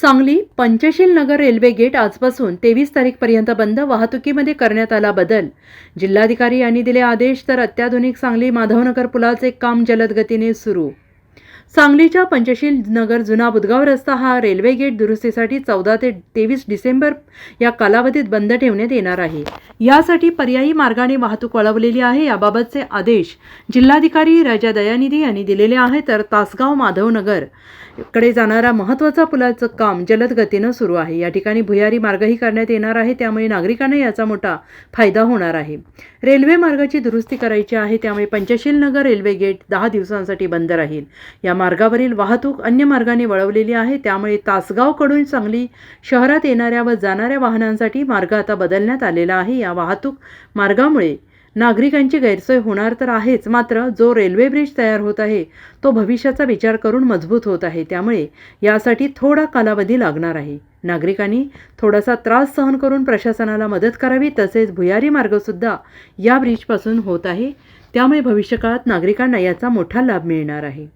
Sangli Panchsheel Nagar railway gate आजपासून तेवीस तारीखपर्यंत बंद वाहतुकीमध्ये करण्यात आला बदल. जिल्हाधिकारी यांनी दिले आदेश तर अत्याधुनिक सांगली माधवनगर पुलाचे काम जलदगतीने सुरू. सांगलीच्या पंचशील नगर जुना बुदगाव रस्ता हा रेल्वे गेट दुरुस्तीसाठी चौदा ते तेवीस डिसेंबर या कालावधीत बंद ठेवण्यात येणार आहे. यासाठी पर्यायी मार्गाने वाहतूक वळवलेली आहे. याबाबतचे आदेश जिल्हाधिकारी राजा दयानिधी यांनी दिलेले आहे तर तासगाव माधवनगरकडे जाणारा महत्त्वाचा पुलाचं काम जलद गतीनं सुरू आहे. या ठिकाणी भुयारी मार्गही करण्यात येणार आहे. त्यामुळे नागरिकांना याचा मोठा फायदा होणार आहे. रेल्वे मार्गाची दुरुस्ती करायची आहे. त्यामुळे पंचशील नगर रेल्वे गेट दहा दिवसांसाठी बंद राहील. या मार्गावरील वाहतूक अन्य मार्गाने वळवलेली आहे त्यामुळे तासगावकडून सांगली शहरात येणाऱ्या व जाणाऱ्या वाहनांसाठी मार्ग आता बदलण्यात आलेला आहे. या वाहतूक मार्गामुळे नागरिकांची गैरसोय होणार तर आहेच मात्र जो रेल्वे ब्रिज तयार होत आहे तो भविष्याचा विचार करून मजबूत होत आहे. त्यामुळे यासाठी थोडा कालावधी लागणार आहे. नागरिकांनी थोडासा त्रास सहन करून प्रशासनाला मदत करावी तसेच भुयारी मार्गसुद्धा या ब्रिजपासून होत आहे. त्यामुळे भविष्यकाळात नागरिकांना याचा मोठा लाभ मिळणार आहे.